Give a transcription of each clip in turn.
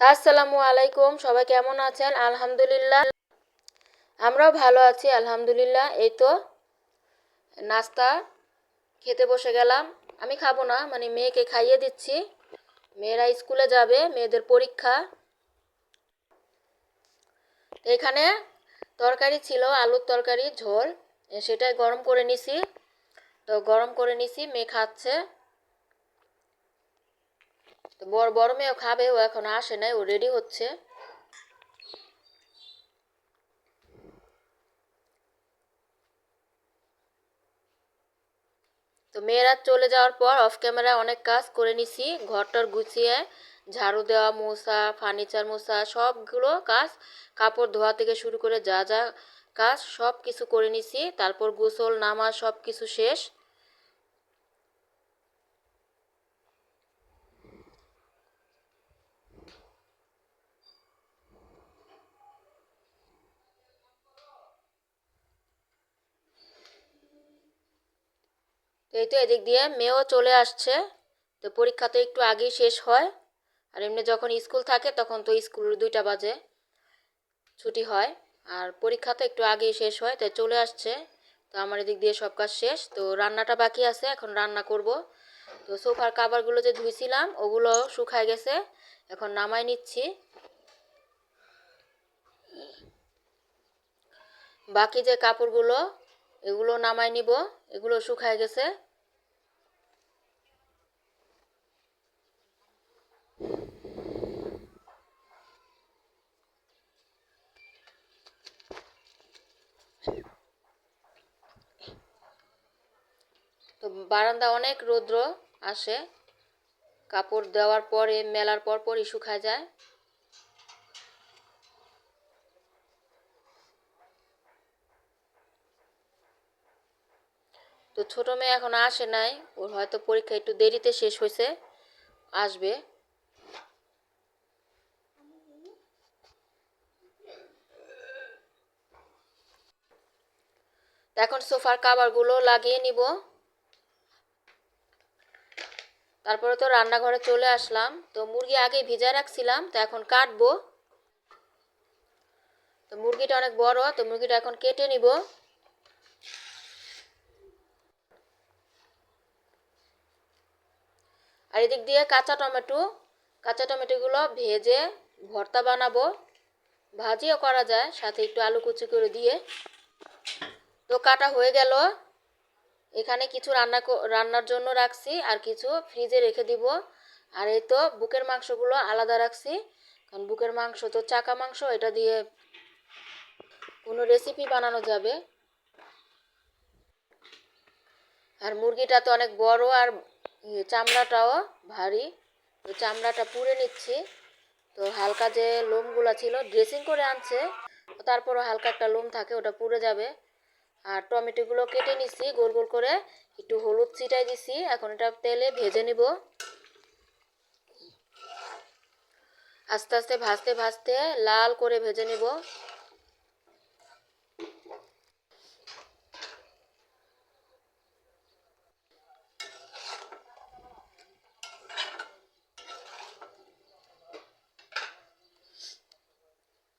আসসালামু আলাইকুম। সবাই কেমন আছেন? আলহামদুলিল্লাহ। আমরাও ভালো আছি, আলহামদুলিল্লাহ। এই তো নাস্তা খেতে বসে গেলাম। আমি খাব না মানে মেয়েকে খাইয়ে দিচ্ছি। মেয়েরা স্কুলে যাবে, মেয়েদের পরীক্ষা। এখানে তরকারি ছিল, আলুর তরকারি, ঝোল। সেটাই গরম করে নিছি। তো গরম করে নিছি, মেয়ে খাচ্ছে। তো বড় বড় মেয়েও খাবে, ও এখন আসে নাই, ও রেডি হচ্ছে। তো মেয়েরা চলে যাওয়ার পর অফ ক্যামেরা অনেক কাজ করে নিছি, ঘরটার গুছিয়ে, ঝাড়ু দেওয়া, মোছা ফার্নিচার মোছা, সবগুলো কাজ, কাপড় ধোয়া থেকে শুরু করে যা যা কাজ সব কিছু করে নিছি, তারপর গোসল, নামাজ সব কিছু শেষ। তো এই তো এদিক দিয়ে মেয়েও চলে আসছে। তো পরীক্ষা তো একটু আগেই শেষ হয়। আর এমনি যখন স্কুল থাকে তখন তো স্কুল দুইটা বাজে, ছুটি হয়। আর পরীক্ষা তো একটু আগেই শেষ হয়, তাই চলে আসছে। তো আমার এদিক দিয়ে সব কাজ শেষ। তো রান্নাটা বাকি আছে, এখন রান্না করব। তো সোফার কাবারগুলো যে ধুইছিলাম, ওগুলো শুকায় গেছে। এখন নামাই নিচ্ছি। বাকি যে কাপড়গুলো, এগুলো নামাই নিব। এগুলো শুকায় গেছে। তো বারান্দা অনেক রৌদ্র আসে। কাপড় দেওয়ার পরে, মেলার পর পরই শুকায় যায়। তো ছোটো মেয়ে এখন আসে নাই। ওর হয়তো পরীক্ষা একটু দেরিতে শেষ হয়েছে, আসবে। এখন সোফার কাবারগুলো লাগিয়ে নিব। তারপরে তো রান্নাঘরে চলে আসলাম। তো মুরগি আগে ভিজায় রাখছিলাম, তো এখন কাটবো। তো মুরগিটা অনেক বড়, তো মুরগিটা এখন কেটে নিব। আর এদিক দিয়ে কাঁচা টমেটো, কাঁচা টমেটোগুলো ভেজে ভর্তা বানাবো। ভাজিও করা যায়, সাথে একটু আলু কুচি করে দিয়ে। তো কাটা হয়ে গেল। এখানে কিছু রান্না রান্নার জন্য রাখছি আর কিছু ফ্রিজে রেখে দিব। আর এই তো বুকের মাংসগুলো আলাদা রাখছি। কারণ বুকের মাংস তো চাকা মাংস, এটা দিয়ে কোনো রেসিপি বানানো যাবে। আর মুরগিটা তো অনেক বড় আর চামড়াটাও ভারী। তো চামড়াটা পুড়ে নিচ্ছি। তো হালকা যে লোমগুলো ছিল ড্রেসিং করে আনছে, তারপরও হালকা একটা লোম থাকে, ওটা পুড়ে যাবে। আর টমেটোগুলো কেটে নিছি, গোল গোল করে। একটু হলুদ ছিটাই দিছি, এখন এটা তেলে ভেজে নিব। আস্তে আস্তে ভাজতে ভাজতে লাল করে ভেজে নিব।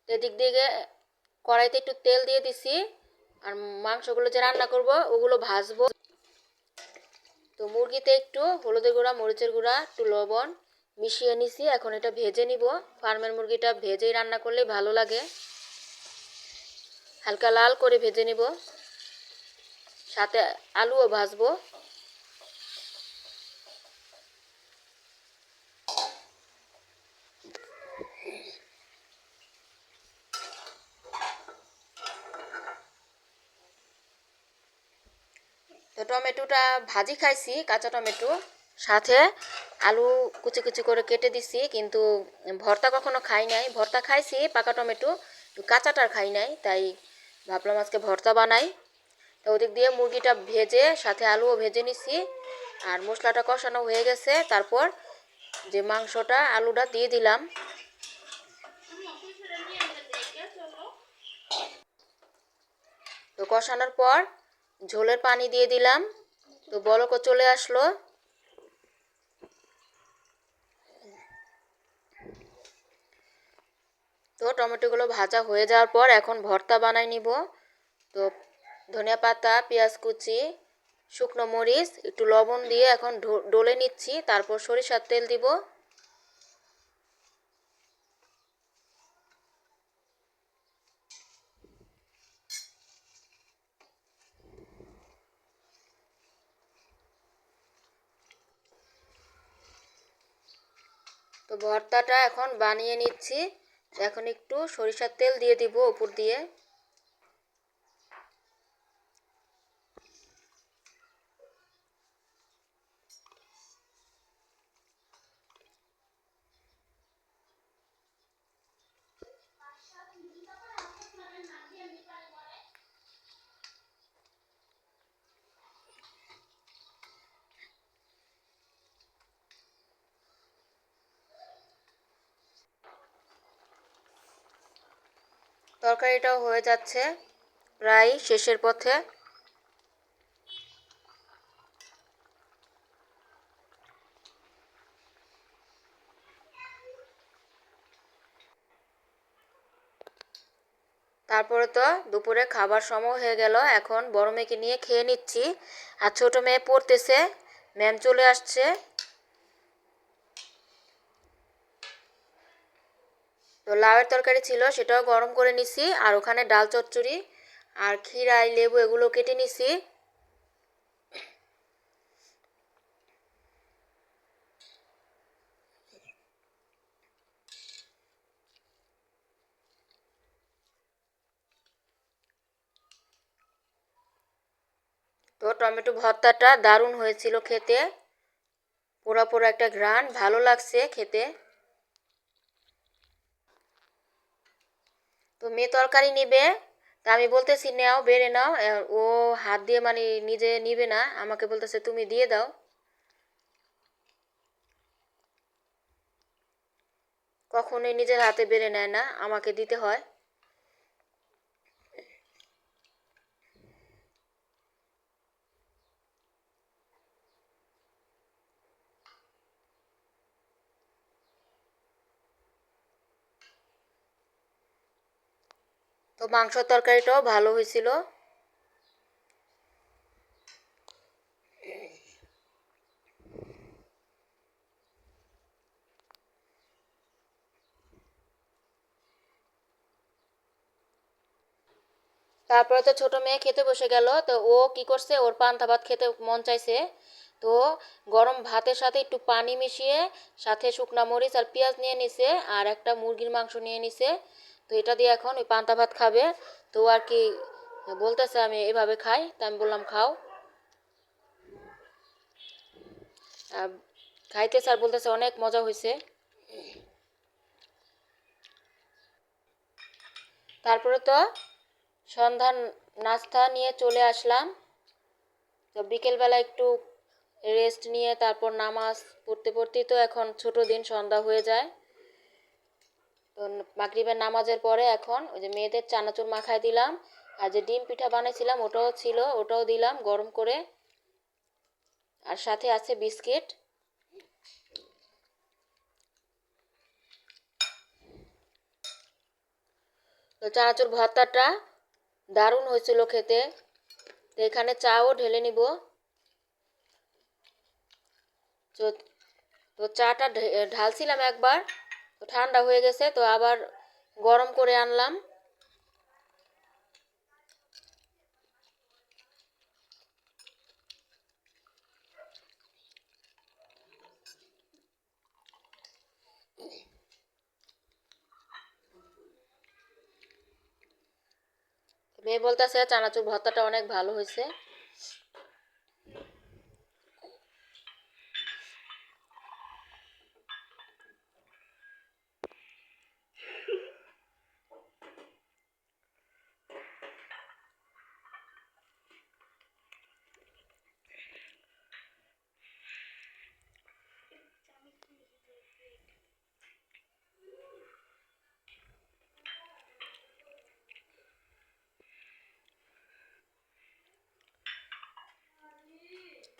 এদিক দিকে কড়াইতে একটু তেল দিয়ে দিছি। আর মাংসগুলো যে রান্না করব, ওগুলো ভাজবো। তো মুরগিতে একটু হলুদের গুঁড়া, মরিচের গুঁড়া, একটু লবণ মিশিয়ে নিছি। এখন এটা ভেজে নিব। ফার্মের মুরগিটা ভেজেই রান্না করলে ভালো লাগে। হালকা লাল করে ভেজে নিব। সাথে আলুও ভাজবো তো টমেটোটা ভাজি খাইছি, কাঁচা টমেটো, সাথে আলু কুচি কুচি করে কেটে দিছি, কিন্তু ভর্তা কখনো খাই নাই। ভর্তা খাইছি, পাকা টমেটো কাঁচাটার খাই নাই, তাই ভাবলাম আজকে ভর্তা বানাই। তো ওদিক দিয়ে মুরগিটা ভেজে, সাথে আলুও ভেজে নিছি, আর মশলাটা কষানো হয়ে গেছে। তারপর যে মাংসটা, আলুটা দিয়ে দিলাম। তো কষানোর পর ঝোলের পানি দিয়ে দিলাম। তো বলকও চলে আসলো। তো টমেটোগুলো ভাজা হয়ে যাওয়ার পর এখন ভর্তা বানাই নিব। তো ধনিয়া পাতা, পেঁয়াজ কুচি, শুকনো মরিচ, একটু লবণ দিয়ে এখন ডলে নিচ্ছি। তারপর সরিষার তেল দিব। তো ভর্তাটা এখন বানিয়ে নিচ্ছি। এখন একটু সরিষার তেল দিয়ে দিব উপর দিয়ে। তরকারিটাও হয়ে যাচ্ছে প্রায় শেষের পথে। তারপরে তো দুপুরে খাবার সময় হয়ে গেল, এখন বড় মেয়েকে নিয়ে খেয়ে নিচ্ছি। আর ছোট মেয়ে পড়তেছে, ম্যাম চলে আসছে। তো লাউয়ের তরকারি ছিল, সেটাও গরম করে নিছি, আর ওখানে ডাল চচ্চড়ি আর ক্ষীরাই লেবু এগুলো কেটে নিছি। তো টমেটো ভর্তাটা দারুণ হয়েছিল খেতে। পোড়া পোড়া একটা ঘ্রাণ, ভালো লাগছে খেতে। তো মেয়ে তরকারি নেবে। তা আমি বলতেছি, নেও, বেড়ে নাও। ও হাত দিয়ে মানে নিজে নিবে না, আমাকে বলতেছে, তুমি দিয়ে দাও। কখনোই নিজের হাতে বেড়ে নেয় না, আমাকে দিতে হয়। তো মাংস তরকারিটাও ভালো হয়েছিল। তারপরে তো ছোট মেয়ে খেতে বসে গেল, তো ও কি করছে, ওর পান্তা ভাত খেতে মন চাইছে। তো গরম ভাতের সাথে একটু পানি মিশিয়ে, সাথে শুকনা মরিচ আর পেঁয়াজ নিয়ে নিছে, আর একটা মুরগির মাংস নিয়ে নিছে। তো এটা দিয়ে এখন ওই পান্তা ভাত খাবে। তো আর কি বলতেছে আমি এভাবে খাই, তা আমি বললাম খাও। খাইতেছে আর বলতেছে অনেক মজা হয়েছে তারপরে তো সন্ধ্যার নাস্তা নিয়ে চলে আসলাম। তো বিকেলবেলা একটু রেস্ট নিয়ে তারপর নামাজ পড়তে, পড়তেই তো এখন ছোট দিন, সন্ধ্যা হয়ে যায়। তো মাগরিবের নামাজের পরে এখন ওই যে মেয়েদের চানাচুর মাখায় দিলাম, আর যে ডিম পিঠা বানিয়েছিলাম ওটাও ছিল, ওটাও দিলাম গরম করে। আর সাথে আছে বিস্কিট। তো চানাচুর ভর্তাটা দারুণ হয়েছিল খেতে। তো এখানে চাও ঢেলে নিব। তো তো চাটা ঢালছিলাম একবার। তো ঠান্ডা হয়ে গেছে, তো আবার গরম করে আনলাম। মেয়ে বলতেছে, চানাচুর ভর্তাটা অনেক ভালো হয়েছে।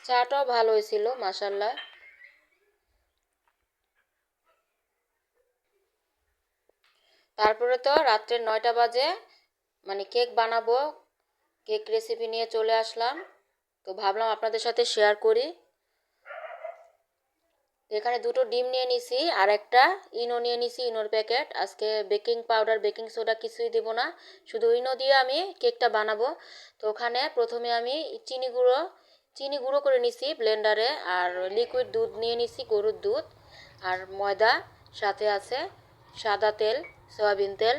চাটাও ভালো হয়েছিল মাসাল্লাহ তারপরে তো রাত্রে নয়টা বাজে মানে কেক বানাবো, কেক রেসিপি নিয়ে চলে আসলাম। তো ভাবলাম আপনাদের সাথে শেয়ার করি। এখানে দুটো ডিম নিয়ে নিছি, আর একটা ইনো নিয়ে নিছি, ইনোর প্যাকেট আজকে বেকিং পাউডার বেকিং সোডা কিছুই দেবো না, শুধু ইনো দিয়ে আমি কেকটা বানাবো। তো ওখানে প্রথমে আমি চিনি গুঁড়ো চিনি গুঁড়ো করে নিছি ব্লেন্ডারে আর লিকুইড দুধ নিয়ে নিছি, গরুর দুধ, আর ময়দা, সাথে আছে সাদা তেল, সয়াবিন তেল।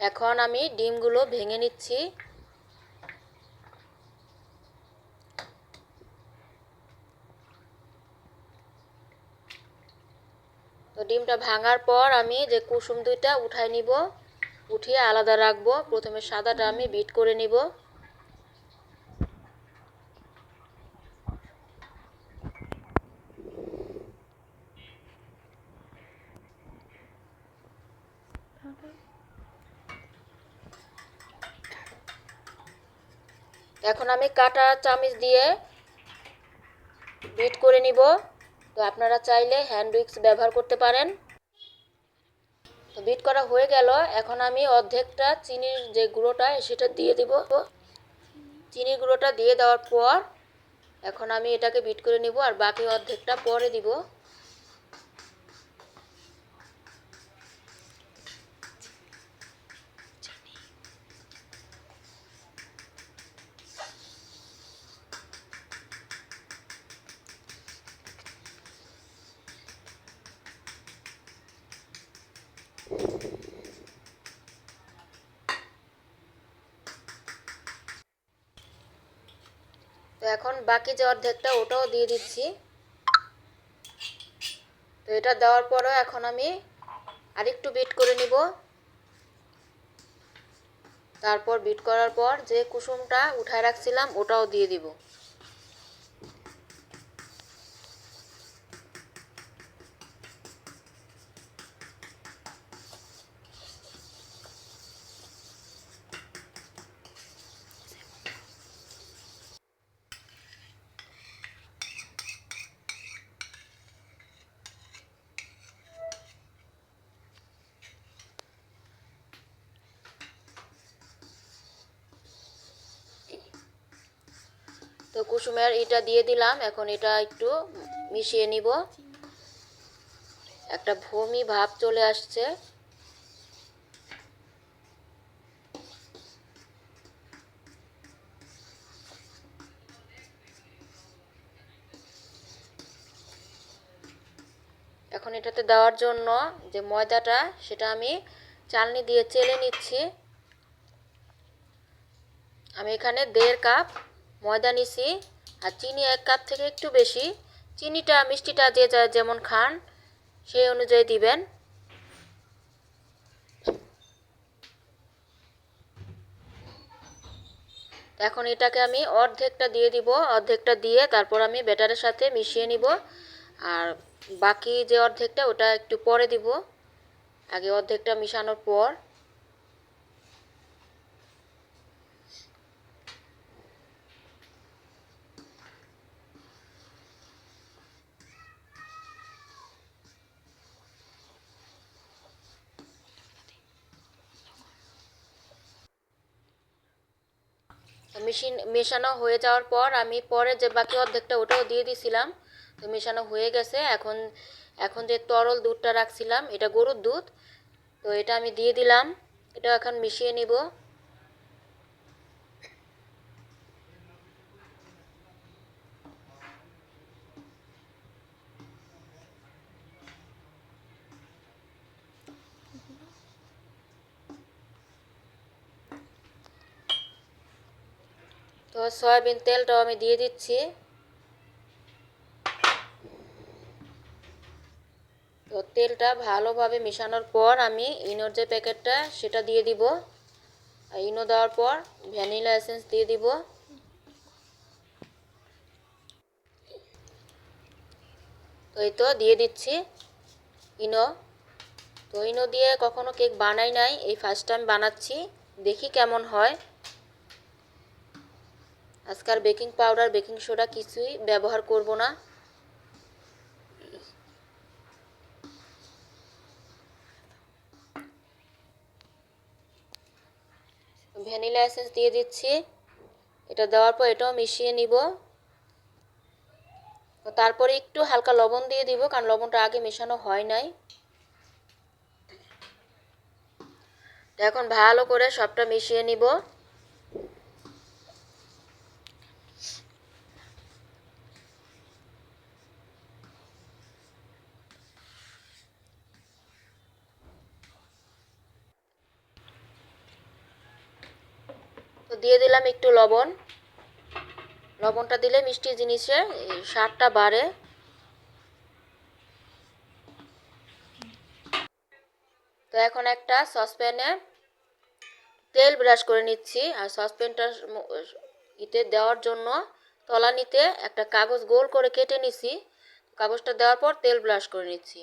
এখন আমি ডিমগুলো ভেঙে নিচ্ছি। তো ডিমটা ভাঙার পর আমি যে কুসুম দুইটা উঠাই নিব, উঠিয়ে আলাদা রাখব। প্রথমে সাদাটা আমি বিট করে নিব। এখন আমি কাটা চামিচ দিয়ে বিট করে নিব। তো আপনারা চাইলে হ্যান্ড উইক্স ব্যবহার করতে পারেন। তো বিট করা হয়ে গেল। এখন আমি অর্ধেকটা চিনির যে গুঁড়োটা, সেটা দিয়ে দিব। চিনির গুঁড়োটা দিয়ে দেওয়ার পর এখন আমি এটাকে বিট করে নিব আর বাকি অর্ধেকটা পরে দিব। এখন বাকি যে অর্ধেকটা, ওটাও দিয়ে দিচ্ছি। তো এটা দেওয়ার পরও এখন আমি আরেকটু বিট করে নিব। তারপর বিট করার পর যে কুসুমটা উঠায় রাখছিলাম, ওটাও দিয়ে দিব। তো কুসুমের এটা দিয়ে দিলাম। এখন এটা একটু মিশিয়ে নিব। একটা ভূমি ভাব চলে আসছে। এখন এটাতে দেওয়ার জন্য যে ময়দাটা, সেটা আমি চালনি দিয়ে চেলে নিচ্ছি। আমি এখানে দেড় কাপ ময়দা নিছি আর চিনি এক কাপ থেকে একটু বেশি। চিনিটা, মিষ্টিটা যে যা যেমন খান, সেই অনুযায়ী দিবেন। এখন এটাকে আমি অর্ধেকটা দিয়ে দিব, অর্ধেকটা দিয়ে তারপর আমি ব্যাটারের সাথে মিশিয়ে নিব। আর বাকি যে অর্ধেকটা, ওটা একটু পরে দিব। আগে অর্ধেকটা মিশানোর পর। মেশিন, মেশানো হয়ে যাওয়ার পর আমি পরে যে বাকি অর্ধেকটা ওটাও দিয়ে দিছিলাম। তো মেশানো হয়ে গেছে। এখন এখন যে তরল দুধটা রাখছিলাম, এটা গরুর দুধ। তো এটা আমি দিয়ে দিলাম। এটা এখন মিশিয়ে নিব। তো সয়াবিন তেলটাও আমি দিয়ে দিচ্ছি। তো তেলটা ভালোভাবে মেশানোর পর আমি ইনোর যে প্যাকেটটা, সেটা দিয়ে দিব। ইনো দেওয়ার পর ভ্যানিলা এসেন্স দিয়ে দিব। তো এই তো দিয়ে দিচ্ছি ইনো। তো ইনো দিয়ে কখনো কেক বানাই নাই, এই ফার্স্ট টাইম বানাচ্ছি। দেখি কেমন হয়। আজকাল বেকিং পাউডার, বেকিং সোডা কিছুই ব্যবহার করব না। ভ্যানিলা এসেন্স দিয়ে দিচ্ছি। এটা দেওয়ার পর এটাও মিশিয়ে নিব। তারপরে একটু হালকা লবণ দিয়ে দিব, কারণ লবণটা আগে মেশানো হয় নাই। এখন ভালো করে সবটা মিশিয়ে নিব। দিয়ে দিলাম একটু লবণ। লবণটা দিলে মিষ্টি জিনিসে স্বাদটা বাড়ে। তো এখন একটা সসপ্যানে তেল ব্রাশ করে নিচ্ছি। আর সসপ্যানটা ইতে দেওয়ার জন্য তলানিতে একটা কাগজ গোল করে কেটে নিছি। কাগজটা দেওয়ার পর তেল ব্রাশ করে নিচ্ছি।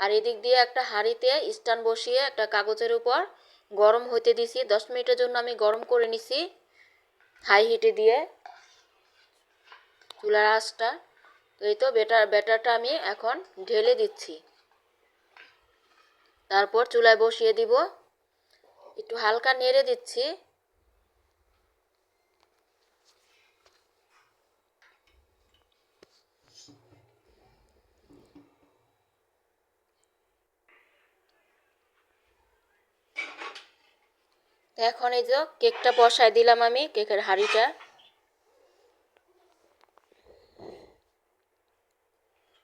আর এদিক দিয়ে একটা হাঁড়িতে স্ট্যান্ড বসিয়ে একটা কাগজের উপর গরম হইতে দিছি, দশ মিনিটের জন্য আমি গরম করে নিছি হাই হিটে দিয়ে চুলার আঁচটা। তো এই তো বেটার ব্যাটারটা আমি এখন ঢেলে দিচ্ছি। তারপর চুলায় বসিয়ে দিব। একটু হালকা নেড়ে দিচ্ছি। এখন এই যে কেকটা বসায় দিলাম আমি, কেকের হাঁড়িটা।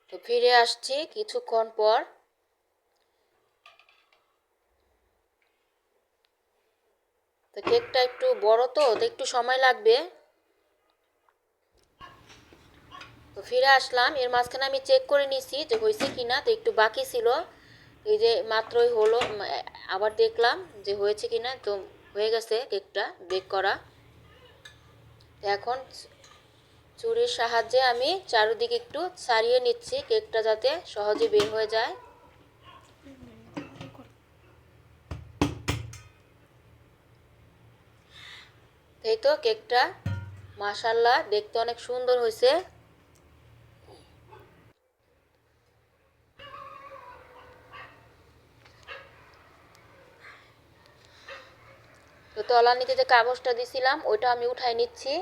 তো ফিরে আসছি কিছুক্ষণ পর। তো কেকটা একটু বড় তো তো একটু সময় লাগবে। তো ফিরে আসলাম, এর মাঝখানে আমি চেক করে নিছি যে হয়েছে কি না তো একটু বাকি ছিল। এই যে মাত্রই হলো আবার দেখলাম যে হয়েছে কি না তো হয়ে গেছে কেকটা বেক করা। এখন চুরির সাহায্যে আমি চারিদিকে একটু ছাড়িয়ে নিচ্ছি কেকটা যাতে সহজে বের হয়ে যায়। এই তো কেকটা মাসাল্লাহ দেখতে অনেক সুন্দর হয়েছে। তো তলানিতে যে কাগজটা দিছিলাম, ওইটা আমি উঠাই নিচ্ছি।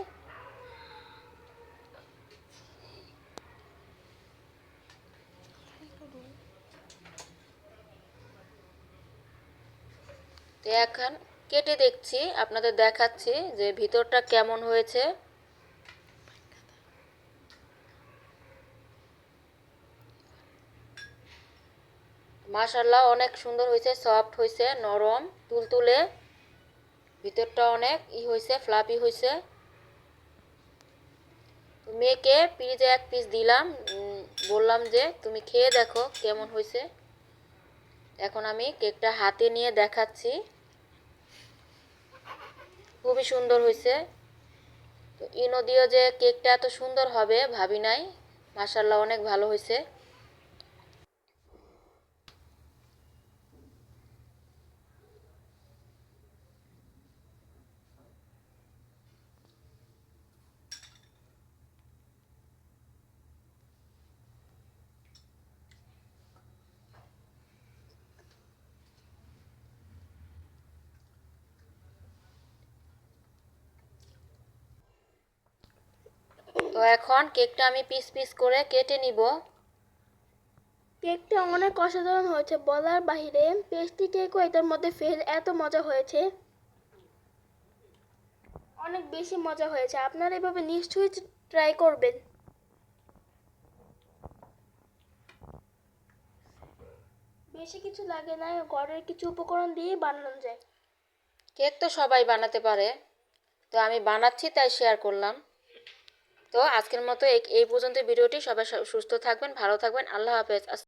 এখন কেটে দেখছি, আপনাদের দেখাচ্ছি যে ভিতরটা কেমন হয়েছে। মাশাল্লাহ অনেক সুন্দর হয়েছে, সফট হয়েছে, নরম, তুলতুলে। ভিতরটা অনেক, ই হয়েছে ফ্লাপি হয়েছে মেয়েকে পিজে এক পিস দিলাম বললাম যে তুমি খেয়ে দেখো কেমন হয়েছে এখন আমি কেকটা হাতে নিয়ে দেখাচ্ছি। খুবই সুন্দর হয়েছে তো ইনো দিয়েও যে কেকটা এত সুন্দর হবে, ভাবি নাই। মাসাল্লাহ অনেক ভালো হয়েছে তো এখন কেকটা আমি পিস পিস করে কেটে নিব। কেকটা অনেক অসাধারণ হয়েছে বলার বাহিরে পেস্ট্রি কেকও এটার মধ্যে ফেল এত মজা হয়েছে। অনেক বেশি মজা হয়েছে আপনারা এভাবে নিশ্চয়ই ট্রাই করবেন। বেশি কিছু লাগে না ঘরের কিছু উপকরণ দিয়ে বানানো যায়। কেক তো সবাই বানাতে পারে তো আমি বানাচ্ছি তাই শেয়ার করলাম। তো আজকের মতো এই পর্যন্ত ভিডিওটি সবাই সুস্থ থাকবেন ভালো থাকবেন আল্লাহ হাফেজ